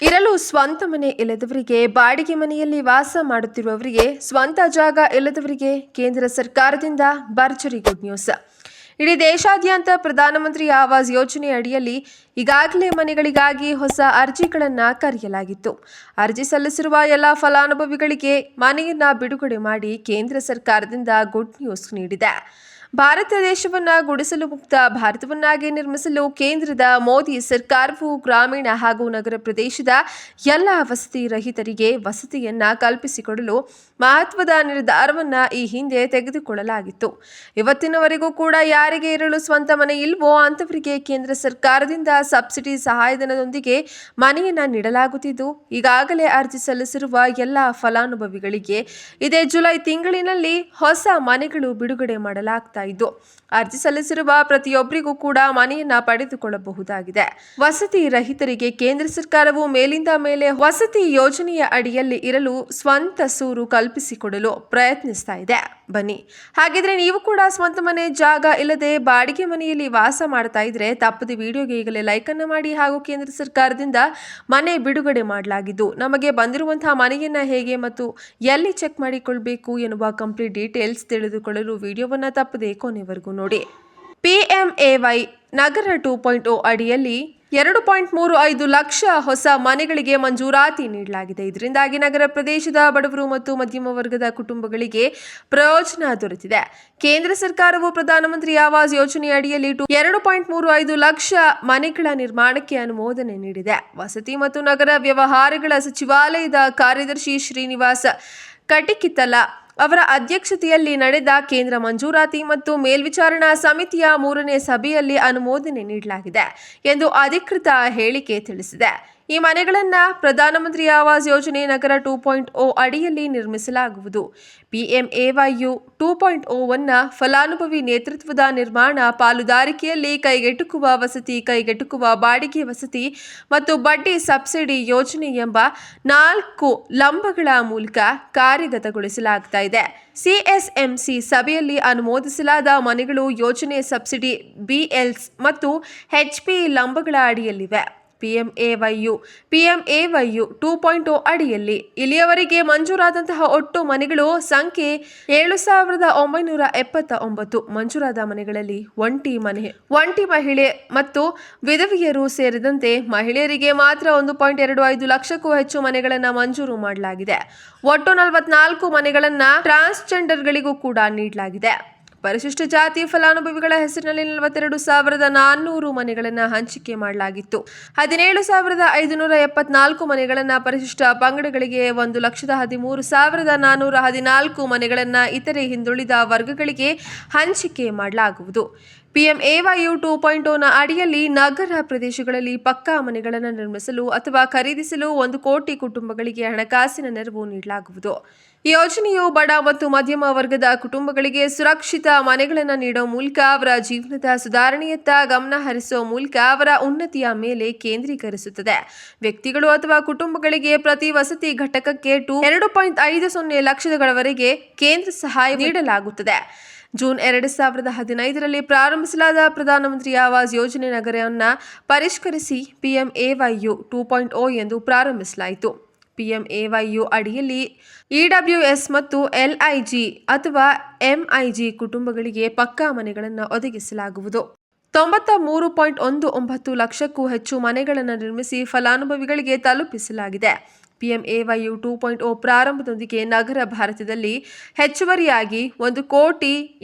ಇರಲು ಸ್ವಂತ ಮನೆ ಇಲ್ಲದವರಿಗೆ, ಬಾಡಿಗೆ ಮನೆಯಲ್ಲಿ ವಾಸ ಮಾಡುತ್ತಿರುವವರಿಗೆ, ಸ್ವಂತ ಜಾಗ ಇಲ್ಲದವರಿಗೆ ಕೇಂದ್ರ ಸರ್ಕಾರದಿಂದ ಭರ್ಜರಿ ಗುಡ್ ನ್ಯೂಸ್ ಇಡೀ ದೇಶಾದ್ಯಂತ ಪ್ರಧಾನಮಂತ್ರಿ ಆವಾಸ್ ಯೋಜನೆ ಅಡಿಯಲ್ಲಿ ಈಗಾಗಲೇ ಮನೆಗಳಿಗಾಗಿ ಹೊಸ ಅರ್ಜಿಗಳನ್ನು ಕರೆಯಲಾಗಿತ್ತು. ಅರ್ಜಿ ಸಲ್ಲಿಸಿರುವ ಎಲ್ಲ ಫಲಾನುಭವಿಗಳಿಗೆ ಮನೆಯನ್ನು ಬಿಡುಗಡೆ ಮಾಡಿ ಕೇಂದ್ರ ಸರ್ಕಾರದಿಂದ ಗುಡ್ ನ್ಯೂಸ್ ನೀಡಿದೆ. ಭಾರತ ದೇಶವನ್ನ ಗುಡಿಸಲು ಮುಕ್ತ ಭಾರತವನ್ನಾಗಿ ನಿರ್ಮಿಸಲು ಕೇಂದ್ರದ ಮೋದಿ ಸರ್ಕಾರವು ಗ್ರಾಮೀಣ ಹಾಗೂ ನಗರ ಪ್ರದೇಶದ ಎಲ್ಲ ವಸತಿ ರಹಿತರಿಗೆ ವಸತಿಯನ್ನ ಕಲ್ಪಿಸಿಕೊಡಲು ಮಹತ್ವದ ನಿರ್ಧಾರವನ್ನ ಈ ಹಿಂದೆ ತೆಗೆದುಕೊಳ್ಳಲಾಗಿತ್ತು. ಇವತ್ತಿನವರೆಗೂ ಕೂಡ ಯಾರಿಗೆ ಇರಲು ಸ್ವಂತ ಮನೆ ಇಲ್ವೋ ಅಂತವರಿಗೆ ಕೇಂದ್ರ ಸರ್ಕಾರದಿಂದ ಸಬ್ಸಿಡಿ ಸಹಾಯಧನದೊಂದಿಗೆ ಮನೆಯನ್ನ ನೀಡಲಾಗುತ್ತಿದ್ದು, ಈಗಾಗಲೇ ಅರ್ಜಿ ಸಲ್ಲಿಸಿರುವ ಎಲ್ಲ ಫಲಾನುಭವಿಗಳಿಗೆ ಇದೇ ಜುಲೈ ತಿಂಗಳಿನಲ್ಲಿ ಹೊಸ ಮನೆಗಳು ಬಿಡುಗಡೆ ಮಾಡಲಾಗ್ತಾ ಇದ್ದು ಅರ್ಜಿ ಸಲ್ಲಿಸಿರುವ ಪ್ರತಿಯೊಬ್ಬರಿಗೂ ಕೂಡ ಮನೆಯನ್ನ ಪಡೆದುಕೊಳ್ಳಬಹುದಾಗಿದೆ. ವಸತಿ ರಹಿತರಿಗೆ ಕೇಂದ್ರ ಸರ್ಕಾರವು ಮೇಲಿಂದ ಮೇಲೆ ವಸತಿ ಯೋಜನೆಯ ಅಡಿಯಲ್ಲಿ ಇರಲು ಸ್ವಂತ ಸೂರು ಕಲ್ಪಿಸಿಕೊಡಲು ಪ್ರಯತ್ನಿಸ್ತಾ ಇದೆ. ಬನ್ನಿ. ಹಾಗಿದ್ರೆ ನೀವು ಕೂಡ ಸ್ವಂತ ಮನೆ, ಜಾಗ ಇಲ್ಲದೆ ಬಾಡಿಗೆ ಮನೆಯಲ್ಲಿ ವಾಸ ಮಾಡ್ತಾ ಇದ್ರೆ ತಪ್ಪದೆ ವಿಡಿಯೋಗೆ ಈಗಲೇ ಲೈಕ್ ಅನ್ನು ಮಾಡಿ ಹಾಗೂ ಕೇಂದ್ರ ಸರ್ಕಾರದಿಂದ ಮನೆ ಬಿಡುಗಡೆ ಮಾಡಲಾಗಿದ್ದು, ನಮಗೆ ಬಂದಿರುವಂತಹ ಮನೆಯನ್ನ ಹೇಗೆ ಮತ್ತು ಎಲ್ಲಿ ಚೆಕ್ ಮಾಡಿಕೊಳ್ಬೇಕು ಎನ್ನುವ ಕಂಪ್ಲೀಟ್ ಡೀಟೇಲ್ಸ್ ತಿಳಿದುಕೊಳ್ಳಲು ವಿಡಿಯೋವನ್ನ ತಪ್ಪದೆ ಕೊನೆವರೆಗೂ ನೋಡಿ. ಪಿಎಂಎವೈ ನಗರ ಟೂ ಪಾಯಿಂಟ್ ಓ ಅಡಿಯಲ್ಲಿ ಎರಡು ಪಾಯಿಂಟ್ ಮೂರು ಐದು ಲಕ್ಷ ಹೊಸ ಮನೆಗಳಿಗೆ ಮಂಜೂರಾತಿ ನೀಡಲಾಗಿದೆ. ಇದರಿಂದಾಗಿ ನಗರ ಪ್ರದೇಶದ ಬಡವರು ಮತ್ತು ಮಧ್ಯಮ ವರ್ಗದ ಕುಟುಂಬಗಳಿಗೆ ಪ್ರಯೋಜನ ದೊರೆತಿದೆ. ಕೇಂದ್ರ ಸರ್ಕಾರವು ಪ್ರಧಾನಮಂತ್ರಿ ಆವಾಸ್ ಯೋಜನೆ ಅಡಿಯಲ್ಲಿ ಎರಡು ಪಾಯಿಂಟ್ ಮೂರು ಐದು ಲಕ್ಷ ಮನೆಗಳ ನಿರ್ಮಾಣಕ್ಕೆ ಅನುಮೋದನೆ ನೀಡಿದೆ. ವಸತಿ ಮತ್ತು ನಗರ ವ್ಯವಹಾರಗಳ ಸಚಿವಾಲಯದ ಕಾರ್ಯದರ್ಶಿ ಶ್ರೀನಿವಾಸ ಕಟಿಕಿತಲ. ಅವರ ಅಧ್ಯಕ್ಷತೆಯಲ್ಲಿ ನಡೆದ ಕೇಂದ್ರ ಮಂಜೂರಾತಿ ಮತ್ತು ಮೇಲ್ವಿಚಾರಣಾ ಸಮಿತಿಯ ಮೂರನೇ ಸಭೆಯಲ್ಲಿ ಅನುಮೋದನೆ ನೀಡಲಾಗಿದೆ ಎಂದು ಅಧಿಕೃತ ಹೇಳಿಕೆ ತಿಳಿಸಿದೆ. ಈ ಮನೆಗಳನ್ನು ಪ್ರಧಾನಮಂತ್ರಿ ಆವಾಸ್ ಯೋಜನೆ ನಗರ ಟೂ ಪಾಯಿಂಟ್ ಓ ಅಡಿಯಲ್ಲಿ ನಿರ್ಮಿಸಲಾಗುವುದು. ಪಿಎಂಎವೈಯು ಟೂ ಪಾಯಿಂಟ್ ಓವನ್ನು ಫಲಾನುಭವಿ ನೇತೃತ್ವದ ನಿರ್ಮಾಣ, ಪಾಲುದಾರಿಕೆಯಲ್ಲಿ ಕೈಗೆಟುಕುವ ವಸತಿ, ಕೈಗೆಟುಕುವ ಬಾಡಿಗೆ ವಸತಿ ಮತ್ತು ಬಡ್ಡಿ ಸಬ್ಸಿಡಿ ಯೋಜನೆ ಎಂಬ ನಾಲ್ಕು ಲಂಬಗಳ ಮೂಲಕ ಕಾರ್ಯಗತಗೊಳಿಸಲಾಗ್ತಾ ಇದೆ. ಸಿಎಸ್ಎಂಸಿ ಸಭೆಯಲ್ಲಿ ಅನುಮೋದಿಸಲಾದ ಮನೆಗಳು ಯೋಜನೆ ಸಬ್ಸಿಡಿ ಬಿಎಲ್ಸ್ ಮತ್ತು ಎಚ್ಪಿ ಲಂಬಗಳ ಅಡಿಯಲ್ಲಿವೆ. ಪಿಎಂಎವೈಯು. ಪಿಎಂಎವೈಯು ಟೂ ಪಾಯಿಂಟ್ ಅಡಿಯಲ್ಲಿ ಇಲ್ಲಿಯವರೆಗೆ ಮಂಜೂರಾದಂತಹ ಒಟ್ಟು ಮನೆಗಳು ಸಂಖ್ಯೆ ಏಳು ಸಾವಿರದ ಒಂಬೈನೂರ ಎಪ್ಪತ್ತ ಒಂಬತ್ತು ಮಂಜೂರಾದ ಮನೆಗಳಲ್ಲಿ ಒಂಟಿ ಮನೆ, ಒಂಟಿ ಮಹಿಳೆ ಮತ್ತು ವಿಧವೆಯರು ಸೇರಿದಂತೆ ಮಹಿಳೆಯರಿಗೆ ಮಾತ್ರ ಒಂದು ಪಾಯಿಂಟ್ ಎರಡು ಐದು ಲಕ್ಷಕ್ಕೂ ಹೆಚ್ಚು ಮನೆಗಳನ್ನು ಮಂಜೂರು ಮಾಡಲಾಗಿದೆ. ಒಟ್ಟು ನಲವತ್ನಾಲ್ಕು ಮನೆಗಳನ್ನು ಟ್ರಾನ್ಸ್ಜೆಂಡರ್ಗಳಿಗೂ ಕೂಡ ನೀಡಲಾಗಿದೆ. ಪರಿಶಿಷ್ಟ ಜಾತಿ ಫಲಾನುಭವಿಗಳ ಹೆಸರಿನಲ್ಲಿ ನಲವತ್ತೆರಡು ಸಾವಿರದ ನಾನ್ನೂರು ಮನೆಗಳನ್ನು ಹಂಚಿಕೆ ಮಾಡಲಾಗಿತ್ತು. ಹದಿನೇಳು ಸಾವಿರದ ಐದುನೂರ ಎಪ್ಪತ್ನಾಲ್ಕು ಮನೆಗಳನ್ನು ಪರಿಶಿಷ್ಟ ಪಂಗಡಗಳಿಗೆ ಒಂದು ಲಕ್ಷದ ಹದಿಮೂರು ಸಾವಿರದ ನಾನ್ನೂರ ಹದಿನಾಲ್ಕು ಮನೆಗಳನ್ನು ಇತರೆ ಹಿಂದುಳಿದ ವರ್ಗಗಳಿಗೆ ಹಂಚಿಕೆ ಮಾಡಲಾಗುವುದು. ಪಿಎಂಎವೈಯು ಟೂ ಪಾಯಿಂಟ್ನ ಅಡಿಯಲ್ಲಿ ನಗರ ಪ್ರದೇಶಗಳಲ್ಲಿ ಪಕ್ಕಾ ಮನೆಗಳನ್ನು ನಿರ್ಮಿಸಲು ಅಥವಾ ಖರೀದಿಸಲು ಒಂದು ಕೋಟಿ ಕುಟುಂಬಗಳಿಗೆ ಹಣಕಾಸಿನ ನೆರವು ನೀಡಲಾಗುವುದು. ಈ ಯೋಜನೆಯು ಬಡ ಮತ್ತು ಮಧ್ಯಮ ವರ್ಗದ ಕುಟುಂಬಗಳಿಗೆ ಸುರಕ್ಷಿತ ಮನೆಗಳನ್ನು ನೀಡೋ ಮೂಲಕ ಅವರ ಜೀವನದ ಸುಧಾರಣೆಯತ್ತ ಗಮನ ಹರಿಸುವ ಮೂಲಕ ಅವರ ಉನ್ನತಿಯ ಮೇಲೆ ಕೇಂದ್ರೀಕರಿಸುತ್ತದೆ. ವ್ಯಕ್ತಿಗಳು ಅಥವಾ ಕುಟುಂಬಗಳಿಗೆ ಪ್ರತಿ ವಸತಿ ಘಟಕಕ್ಕೆ ಟೂ ಎರಡು ಪಾಯಿಂಟ್ ಐದು ಸೊನ್ನೆ ಲಕ್ಷಗಳವರೆಗೆ ಕೇಂದ್ರ ಸಹಾಯ ನೀಡಲಾಗುತ್ತದೆ. ಜೂನ್ ಎರಡು ಸಾವಿರದ ಹದಿನೈದರಲ್ಲಿ ಪ್ರಾರಂಭಿಸಲಾದ ಪ್ರಧಾನಮಂತ್ರಿ ಆವಾಸ್ ಯೋಜನೆ ನಗರವನ್ನು ಪರಿಷ್ಕರಿಸಿ ಪಿಎಂಎವೈಯು ಟೂ ಪಾಯಿಂಟ್ ಓ ಎಂದು ಪ್ರಾರಂಭಿಸಲಾಯಿತು. ಪಿಎಂಎವೈಯು ಅಡಿಯಲ್ಲಿ ಇಡಬ್ಲ್ಯೂಎಸ್ ಮತ್ತು ಎಲ್ಐಜಿ ಅಥವಾ ಎಂಐಜಿ ಕುಟುಂಬಗಳಿಗೆ ಪಕ್ಕಾ ಮನೆಗಳನ್ನು ಒದಗಿಸಲಾಗುವುದು. ತೊಂಬತ್ತ ಮೂರು ಪಾಯಿಂಟ್ ಒಂದು ಒಂಬತ್ತು ಲಕ್ಷಕ್ಕೂ ಹೆಚ್ಚು ಮನೆಗಳನ್ನು ನಿರ್ಮಿಸಿ ಫಲಾನುಭವಿಗಳಿಗೆ ತಲುಪಿಸಲಾಗಿದೆ. ಪಿಎಂಎವೈಯು ಟೂ ಪಾಯಿಂಟ್ ಓ ಪ್ರಾರಂಭದೊಂದಿಗೆ ನಗರ ಭಾರತದಲ್ಲಿ ಹೆಚ್ಚುವರಿಯಾಗಿ ಒಂದು ಕೋಟಿ